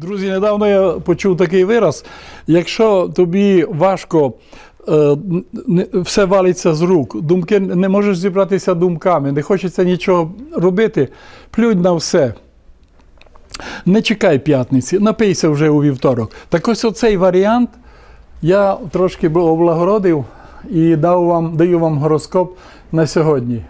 Друзі, недавно я почув такий вираз: якщо тобі важко, е, все валиться з рук, думки не можеш зібратися думками, не хочеться нічого робити, плюнь на все. Не чекай п'ятниці, напийся вже у вівторок. Так ось оцей варіант я трошки облагородив і дав вам, даю вам гороскоп на сьогодні.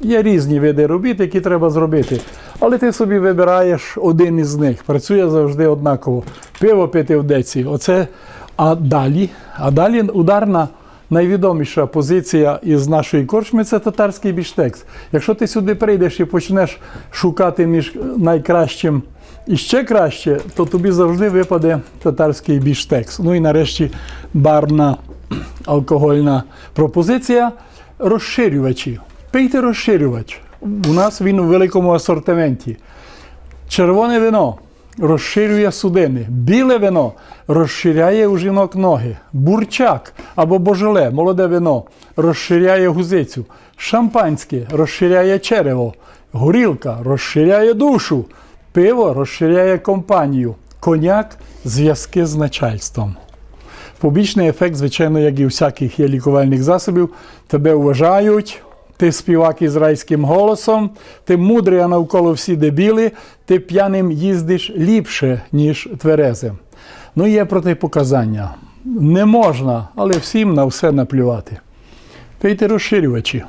Є різні види робіт, які треба зробити. Але ти собі вибираєш один із них. Працює завжди однаково. Пиво пити в деці. Оце, а далі, а далі ударна найвідоміша позиція із нашої корчми це татарський біштекс. Якщо ти сюди прийдеш і почнеш шукати між найкращим і ще краще, то тобі завжди випаде татарський біштекс. Ну і нарешті барна алкогольна пропозиція розширювачі. Пийте розширювач. У нас він у великому асортименті. Червоне вино розширює судини. Біле вино розширяє у жінок ноги. Бурчак або божоле, молоде вино, розширяє гузицю. Шампанське розширяє черево. Горілка розширяє душу. Пиво розширяє компанію. Коняк зв'язки з начальством. Побічний ефект, звичайно, як і у всяких є лікувальних засобів, тебе вважають, ти співак із райським голосом, ти мудрий, а навколо всі дебіли, ти п'яним їздиш ліпше, ніж тверезим. Ну, є протипоказання. Не можна, але всім на все наплювати. Пийте розширювачі.